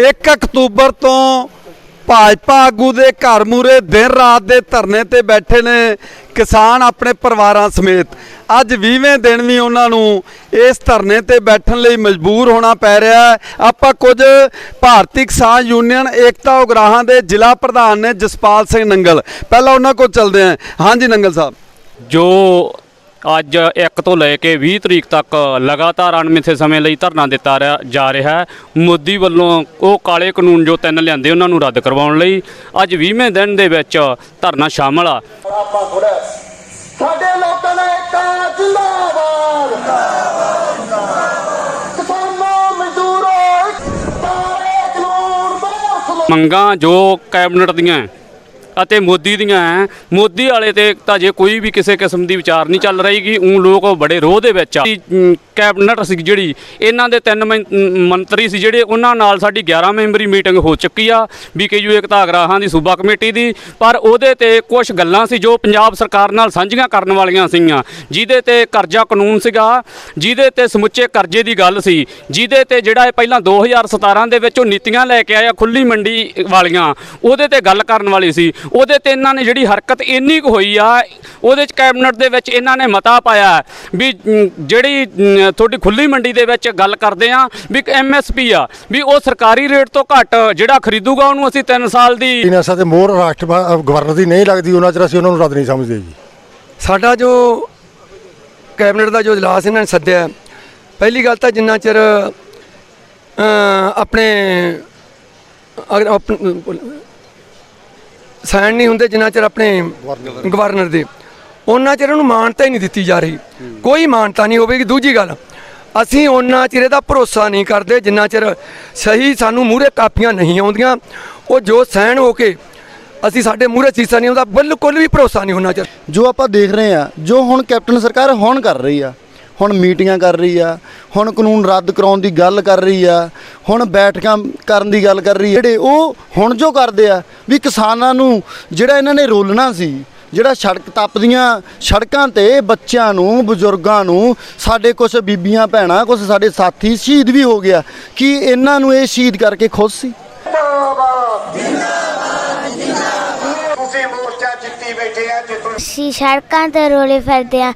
1 October ਤੋਂ ਭਾਜਪਾ ਆਗੂ ਦੇ ਘਰ ਮੂਰੇ ਦਿਨ ਰਾਤ ਦੇ ਧਰਨੇ ਤੇ ਬੈਠੇ ਨੇ ਕਿਸਾਨ ਆਪਣੇ ਪਰਿਵਾਰਾਂ ਸਮੇਤ। ਅੱਜ 20ਵੇਂ ਦਿਨ ਵੀ ਉਹਨਾਂ ਨੂੰ ਇਸ ਧਰਨੇ ਤੇ ਬੈਠਣ ਲਈ ਮਜਬੂਰ ਹੋਣਾ ਪੈ ਰਿਹਾ ਹੈ। ਆਪਾਂ ਕੁਝ ਭਾਰਤੀ ਕਿਸਾਨ ਯੂਨੀਅਨ, ਏਕਤਾ ਉਗਰਾਹਾਂ ਦੇ ਜ਼ਿਲ੍ਹਾ ਪ੍ਰਧਾਨ ਨੇ ਜਸਪਾਲ ਸਿੰਘ ਨੰਗਲ। ਪਹਿਲਾਂ ਉਹਨਾਂ ਕੋਲ ਚੱਲਦੇ ਹਾਂ। ਹਾਂਜੀ ਨੰਗਲ ਸਾਹਿਬ। ਜੋ ਅੱਜ 1 ਤੋਂ ਲੈ ਕੇ 20 ਤਰੀਕ ਤੱਕ ਲਗਾਤਾਰ ਅਣਮਿੱਥੇ ਸਮੇਂ ਲਈ ਧਰਨਾ ਦਿੱਤਾ ਰਿਹਾ- ਜਾ ਰਿਹਾ ਹੈ। ਮੋਦੀ ਵੱਲੋਂ ਉਹ ਕਾਲੇ ਕਾਨੂੰਨ ਜੋ ਤਿੰਨ ਲਿਆਂਦੇ ਉਹਨਾਂ ਨੂੰ ਰੱਦ ਕਰਵਾਉਣ ਲਈ ਅੱਜ 20ਵੇਂ ਦਿਨ ਦੇ ਵਿੱਚ ਧਰਨਾ ਸ਼ਾਮਲ ਆ। ਸਾਡੇ ਲੋਕਾਂ ਦਾ ਇੱਕ ਜਿੰਦਾਬਾਦ। ਮੰਗਾਂ ਜੋ ਕੈਬਨਿਟ ਦੀਆਂ ਅਤੇ ਮੋਦੀ ਦੀਆਂ ਹੈ ਮੋਦੀ ਵਾਲੇ ਤੇ ਤਾਂ ਜੇ ਕੋਈ ਵੀ ਕਿਸੇ ਕਿਸਮ ਦੀ ਵਿਚਾਰ ਨਹੀਂ ਚੱਲ ਰਹੀ ਰਹੀਗੀ ਉਹ ਲੋਕ ਬੜੇ ਰੋਹ ਦੇ ਵਿੱਚ ਆ। ਅਮ, ਕੈਬਨਿਟ ਸੀ ਜਿਹੜੀ ਇਹਨਾਂ ਦੇ ਤਿੰਨ ਮੰ- ਮੰਤਰੀ ਸੀ ਜਿਹੜੇ ਉਹਨਾਂ ਨਾਲ ਸਾਡੀ 11 ਮੈਂਬਰੀ ਮੀਟਿੰਗ ਹੋ ਚੁੱਕੀ ਆ ਬੀਕੇਯੂ ਏਕਤਾ ਅਗਰਾਹਾਂ ਦੀ ਸੂਬਾ ਕਮੇਟੀ ਦੀ। ਪਰ ਉਹਦੇ ਤੇ ਕੁਝ ਗੱਲਾਂ ਸੀ ਜੋ ਪੰਜਾਬ ਸਰਕਾਰ ਨਾਲ ਸਾਂਝੀਆਂ ਕਰਨ ਵਾਲੀਆਂ ਸੀਗੀਆਂ। ਜਿਹਦੇ ਤੇ ਕਰਜ਼ਾ ਕਾਨੂੰਨ ਸੀਗਾ ਜਿਹਦੇ ਤੇ ਸਮੁੱਚੇ ਕਰਜ਼ੇ ਦੀ ਗੱਲ ਸੀ ਜਿਹਦੇ ਤੇ ਜਿਹੜਾ ਇਹ ਪਹਿਲਾਂ 2017 ਦੇ ਵਿੱਚ ਉਹ ਨੀਤੀਆਂ ਲੈ ਕੇ ਆਇਆ ਖੁੱਲੀ ਮੰਡੀ ਵਾਲੀਆਂ ਉਹਦੇ ਤੇ ਗੱਲ ਕਰਨ ਵਾਲੀ ਸੀ। ਉਹਦੇ ਤੇ ਇਹਨਾਂ ਨੇ ਜਿਹੜੀ ਹਰਕਤ ਇੰਨੀ ਕੁ ਹੋਈ ਆ ਉਹਦੇ ਚ ਕੈਬਨਿਟ ਦੇ ਵਿੱਚ ਇਹਨਾਂ ਨੇ ਮਤਾ ਪਾਇਆ ਵੀ ਜਿਹੜੀ ਤੁਹਾਡੀ ਖੁੱਲੀ ਮੰਡੀ ਦੇ ਵਿੱਚ ਗੱਲ ਕਰਦੇ ਆ ਵੀ ਐਮਐਸਪੀ ਆ ਵੀ ਉਹ ਸਰਕਾਰੀ ਰੇਟ ਤੋਂ ਘੱਟ ਜਿਹੜਾ ਖਰੀਦੂਗਾ ਉਹਨੂੰ ਅਸੀਂ 3 ਸਾਲ ਦੀ ਇਹਨਾਂ ਸਾਥੇ ਮੋਹਰ ਰਾਸ਼ਟਰ ਗਵਰਨਰ ਦੀ ਨਹੀਂ ਲੱਗਦੀ ਉਹਨਾਂ ਚਿਰ ਅਸੀਂ ਉਹਨਾਂ ਨੂੰ ਰੱਦ ਨਹੀਂ ਸਮਝਦੇ ਜੀ। ਸਾਡਾ ਜੋ ਕੈਬਨਿਟ ਦਾ ਜੋ ਇਜਲਾਸ ਇਹਨਾਂ ਨੇ ਸੱਦਿਆ ਪਹਿਲੀ ਗੱਲ ਤਾਂ ਜਿੰਨਾ ਚਿਰ ਅ, ਆਪਣੇ ਅਗਰ ਆਪਣ- ਸਾਈਨ ਨਹੀਂ ਹੁੰਦੇ ਜਿੰਨਾ ਚਿਰ ਆਪਣੇ ਗਵਰਨਰ। ਦੇ। ਉਹਨਾਂ ਚਿਰ ਉਹਨੂੰ ਮਾਨਤਾ ਹੀ ਨਹੀਂ ਦਿੱਤੀ ਜਾ ਰਹੀ। ਕੋਈ ਮਾਨਤਾ ਨਹੀਂ ਹੋਵੇਗੀ। ਦੂਜੀ ਗੱਲ ਅਸੀਂ ਉਹਨਾਂ ਚਿਰ ਇਹਦਾ ਭਰੋਸਾ ਨਹੀਂ ਕਰਦੇ ਜਿੰਨਾ ਚਿਰ ਸਹੀ ਸਾਨੂੰ ਮੂਹਰੇ ਕਾਪੀਆਂ ਨਹੀਂ ਆਉਂਦੀਆਂ। ਉਹ ਜੋ ਸਾਈਨ ਹੋ ਕੇ ਅਸੀਂ ਸਾਡੇ ਮੂਹਰੇ ਸੀਸਾ ਨਹੀਂ ਆਉਂਦਾ ਬਿਲਕੁਲ ਵੀ ਭਰੋਸਾ ਨਹੀਂ ਉਹਨਾਂ ਚਿਰ। ਜੋ ਆਪਾਂ ਦੇਖ ਰਹੇ ਆ ਜੋ ਹੁਣ ਕੈਪਟਨ ਸਰਕਾਰ ਹੁਣ ਕਰ ਰਹੀ ਆ ਹੁਣ ਮੀਟਿੰਗਾਂ ਕਰ ਰਹੀ ਆ, ਹੁਣ ਕਾਨੂੰਨ ਰੱਦ ਕਰਾਉਣ ਦੀ ਗੱਲ ਕਰ ਰਹੀ ਆ, ਹੁਣ ਬੈਠਕਾਂ ਕਰਨ ਦੀ ਗੱਲ ਕਰ ਰਹੀ ਆ। ਜਿਹੜੇ ਉਹ ਹੁਣ ਜੋ ਕਰਦੇ ਆ, ਵੀ ਕਿਸਾਨਾਂ ਨੂੰ ਜਿਹੜਾ ਇਹਨਾਂ ਨੇ ਰੋਲਣਾ ਸੀ, ਜਿਹੜਾ ਸੜਕ ਤੱਪਦੀਆਂ ਸੜਕਾਂ ਤੇ ਬੱਚਿਆਂ ਨੂੰ, ਬਜ਼ੁਰਗਾਂ ਨੂੰ, ਸਾਡੇ ਕੁਝ ਬੀਬੀਆਂ, ਭੈਣਾਂ ਕੁਝ ਸਾਡੇ ਸਾਥੀ ਸ਼ਹੀਦ ਵੀ ਹੋ ਗਿਆ, ਕਿ ਇਹਨਾਂ ਨੂੰ ਇਹ ਸ਼ਹੀਦ ਕਰਕੇ ਖੁਸ਼ ਸੀ? ਜਿੱਤੀ ਬੈਠੇ ਆ ਜਿੱਤੂ ਅਸੀਂ ਸੜਕਾਂ ਤੇ ਰੋਲੇ ਫਿਰਦੇ ਆ।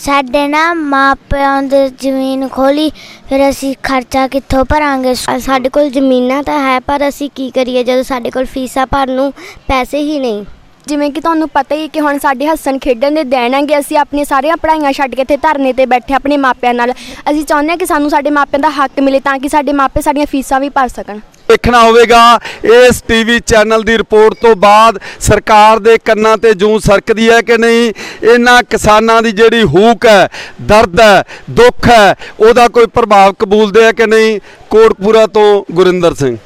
ਸਾਡੇ ਨਾ ਮਾਪਿਆਂ ਦੀ ਜ਼ਮੀਨ ਖੋਲੀ ਫਿਰ ਅਸੀਂ ਖਰਚਾ ਕਿੱਥੋਂ ਭਰਾਂਗੇ? ਸਾਡੇ ਕੋਲ ਜ਼ਮੀਨਾਂ ਤਾਂ ਹੈ ਪਰ ਅਸੀਂ ਕੀ ਕਰੀਏ ਜਦੋਂ ਸਾਡੇ ਕੋਲ ਫੀਸਾਂ ਭਰਨ ਨੂੰ ਪੈਸੇ ਹੀ ਨਹੀਂ? ਜਿਵੇਂ ਕਿ ਤੁਹਾਨੂੰ ਪਤਾ ਹੀ ਹੈ ਕਿ ਹੁਣ ਸਾਡੇ ਹੱਸਣ ਖੇਡਣ ਦੇ ਦਿਨ ਹੈਗੇ, ਅਸੀਂ ਆਪਣੀਆਂ ਸਾਰੀਆਂ ਪੜ੍ਹਾਈਆਂ ਛੱਡ ਕੇ ਇੱਥੇ ਧਰਨੇ ਤੇ ਬੈਠੇ ਆਪਣੇ ਮਾਪਿਆਂ ਨਾਲ। ਅਸੀਂ ਚਾਹੁੰਦੇ ਹਾਂ ਕਿ ਸਾਨੂੰ ਸਾਡੇ ਮਾਪਿਆਂ ਦਾ ਹੱਕ ਮਿਲੇ ਤਾਂ ਕਿ ਸਾਡੇ ਮਾਪੇ ਸਾਡੀਆਂ ਫੀਸਾਂ ਵੀ ਭਰ ਸਕਣ। ਦੇਖਣਾ ਹੋਵੇਗਾ, ਇਸ ਟੀਵੀ ਚੈਨਲ ਦੀ ਰਿਪੋਰਟ ਤੋਂ ਬਾਅਦ ਸਰਕਾਰ ਦੇ ਕੰਨਾਂ ਤੇ ਜੂੰ ਸਰਕਦੀ ਹੈ ਕਿ ਨਹੀਂ? ਇਹਨਾਂ ਕਿਸਾਨਾਂ ਦੀ ਜਿਹੜੀ ਹੂਕ ਹੈ, ਦਰਦ ਹੈ, ਦੁੱਖ ਹੈ, ਉਹਦਾ ਕੋਈ ਪ੍ਰਭਾਵ ਕਬੂਲਦੇ ਹੈ ਕਿ ਨਹੀਂ? ਕੋਟਪੂਰਾ ਤੋਂ ਗੁਰਿੰਦਰ ਸਿੰਘ।